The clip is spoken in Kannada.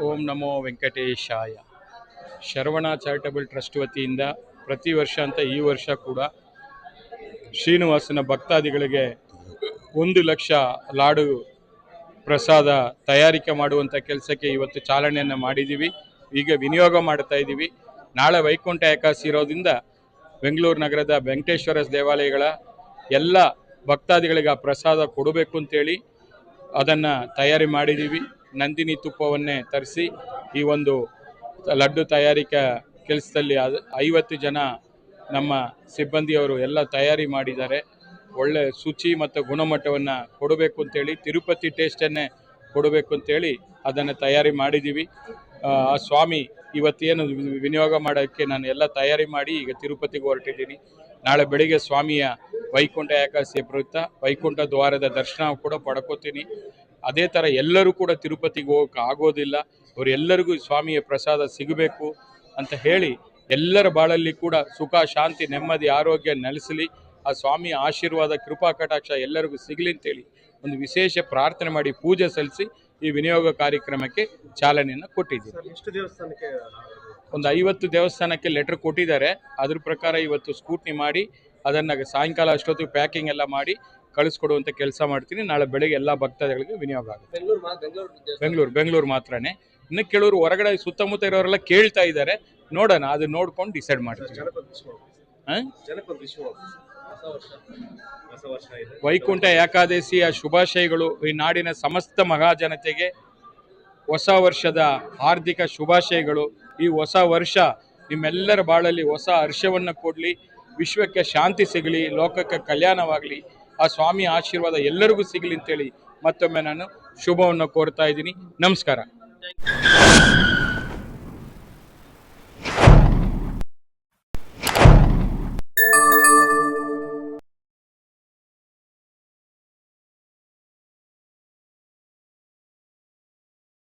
ಓಂ ನಮೋ ವೆಂಕಟೇಶಾಯ. ಶರವಣ ಚಾರಿಟಬಲ್ ಟ್ರಸ್ಟ್ ವತಿಯಿಂದ ಪ್ರತಿ ವರ್ಷ ಅಂತ ಈ ವರ್ಷ ಕೂಡ ಶ್ರೀನಿವಾಸನ ಭಕ್ತಾದಿಗಳಿಗೆ ಒಂದು ಲಕ್ಷ ಲಾಡು ಪ್ರಸಾದ ತಯಾರಿಕೆ ಮಾಡುವಂಥ ಕೆಲಸಕ್ಕೆ ಇವತ್ತು ಚಾಲನೆಯನ್ನು ಮಾಡಿದ್ದೀವಿ ಈಗ ವಿನಿಯೋಗ ಮಾಡ್ತಾ ಇದ್ದೀವಿ ನಾಳೆ ವೈಕುಂಠ ಏಕಾದಶಿ ಇರೋದ್ರಿಂದ ಬೆಂಗಳೂರು ನಗರದ ವೆಂಕಟೇಶ್ವರ ದೇವಾಲಯಗಳ ಎಲ್ಲ ಭಕ್ತಾದಿಗಳಿಗೆ ಆ ಪ್ರಸಾದ ಕೊಡಬೇಕು ಅಂತೇಳಿ ಅದನ್ನು ತಯಾರಿ ಮಾಡಿದ್ದೀವಿ ನಂದಿನಿ ತುಪ್ಪವನ್ನೇ ತರಿಸಿ ಈ ಒಂದು ಲಡ್ಡು ತಯಾರಿಕಾ ಕೆಲಸದಲ್ಲಿ ಅದು ಐವತ್ತು ಜನ ನಮ್ಮ ಸಿಬ್ಬಂದಿಯವರು ಎಲ್ಲ ತಯಾರಿ ಮಾಡಿದ್ದಾರೆ. ಒಳ್ಳೆ ಶುಚಿ ಮತ್ತು ಗುಣಮಟ್ಟವನ್ನು ಕೊಡಬೇಕು ಅಂತೇಳಿ, ತಿರುಪತಿ ಟೇಸ್ಟನ್ನೇ ಕೊಡಬೇಕು ಅಂತೇಳಿ ಅದನ್ನು ತಯಾರಿ ಮಾಡಿದ್ದೀವಿ. ಆ ಸ್ವಾಮಿ ಇವತ್ತೇನು ವಿನಿಯೋಗ ಮಾಡೋಕ್ಕೆ ನಾನು ಎಲ್ಲ ತಯಾರಿ ಮಾಡಿ ಈಗ ತಿರುಪತಿಗೆ ಹೊರಟಿದ್ದೀನಿ. ನಾಳೆ ಬೆಳಿಗ್ಗೆ ಸ್ವಾಮಿಯ ವೈಕುಂಠ ಏಕಾದಶಿ ಪ್ರಯುಕ್ತ ವೈಕುಂಠ ದ್ವಾರದ ದರ್ಶನ ಕೂಡ ಪಡ್ಕೋತೀನಿ. ಅದೇ ಥರ ಎಲ್ಲರೂ ಕೂಡ ತಿರುಪತಿಗೆ ಹೋಗಕ್ಕೆ ಆಗೋದಿಲ್ಲ. ಅವರೆಲ್ಲರಿಗೂ ಸ್ವಾಮಿಯ ಪ್ರಸಾದ ಸಿಗಬೇಕು ಅಂತ ಹೇಳಿ ಎಲ್ಲರ ಬಾಳಲ್ಲಿ ಕೂಡ ಸುಖ ಶಾಂತಿ ನೆಮ್ಮದಿ ಆರೋಗ್ಯ ನೆಲೆಸಲಿ ಆ ಸ್ವಾಮಿಯ ಆಶೀರ್ವಾದ ಕೃಪಾ ಕಟಾಕ್ಷ ಎಲ್ಲರಿಗೂ ಸಿಗಲಿ ಅಂತೇಳಿ ಒಂದು ವಿಶೇಷ ಪ್ರಾರ್ಥನೆ ಮಾಡಿ ಪೂಜೆ ಸಲ್ಲಿಸಿ ಈ ವಿನಿಯೋಗ ಕಾರ್ಯಕ್ರಮಕ್ಕೆ ಚಾಲನೆಯನ್ನು ಕೊಟ್ಟಿದ್ದೀವಿ. ಎಷ್ಟು ದೇವಸ್ಥಾನಕ್ಕೆ ಒಂದು ಐವತ್ತು ದೇವಸ್ಥಾನಕ್ಕೆ ಲೆಟರ್ ಕೊಟ್ಟಿದ್ದಾರೆ. ಅದ್ರ ಪ್ರಕಾರ ಇವತ್ತು ಸ್ಕೂಟ್ನಿ ಮಾಡಿ ಅದನ್ನು ಸಾಯಂಕಾಲ ಅಷ್ಟೊತ್ತಿಗೆ ಪ್ಯಾಕಿಂಗ್ ಎಲ್ಲ ಮಾಡಿ ಕಳಿಸ್ಕೊಡುವಂಥ ಕೆಲಸ ಮಾಡ್ತೀನಿ. ನಾಳೆ ಬೆಳಗ್ಗೆ ಎಲ್ಲ ಭಕ್ತಾದಿಗಳಿಗೆ ವಿನಿಯೋಗ ಆಗುತ್ತೆ. ಬೆಂಗಳೂರು ಬೆಂಗಳೂರು ಮಾತ್ರನೇ. ಇನ್ನು ಕೆಲವರು ಹೊರಗಡೆ ಸುತ್ತಮುತ್ತ ಇರೋರೆಲ್ಲ ಕೇಳ್ತಾ ಇದ್ದಾರೆ. ನೋಡೋಣ ಅದು ನೋಡ್ಕೊಂಡು ಡಿಸೈಡ್ ಮಾಡ್ತೀವಿ. ವೈಕುಂಠ ಏಕಾದಶಿಯ ಶುಭಾಶಯಗಳು ಈ ನಾಡಿನ ಸಮಸ್ತ ಮಹಾಜನತೆಗೆ ಹೊಸ ವರ್ಷದ ಹಾರ್ದಿಕ ಶುಭಾಶಯಗಳು. ಈ ಹೊಸ ವರ್ಷ ನಿಮ್ಮೆಲ್ಲರ ಬಾಳಲ್ಲಿ ಹೊಸ ಹರ್ಷವನ್ನು ಕೊಡಲಿ. ವಿಶ್ವಕ್ಕೆ ಶಾಂತಿ ಸಿಗಲಿ, ಲೋಕಕ್ಕೆ ಕಲ್ಯಾಣವಾಗಲಿ, ಆ ಸ್ವಾಮಿ ಆಶೀರ್ವಾದ ಎಲ್ಲರಿಗೂ ಸಿಗಲಿ ಅಂತೇಳಿ ಮತ್ತೊಮ್ಮೆ ನಾನು ಶುಭವನ್ನು ಕೋರ್ತಾ ಇದ್ದೀನಿ. ನಮಸ್ಕಾರ.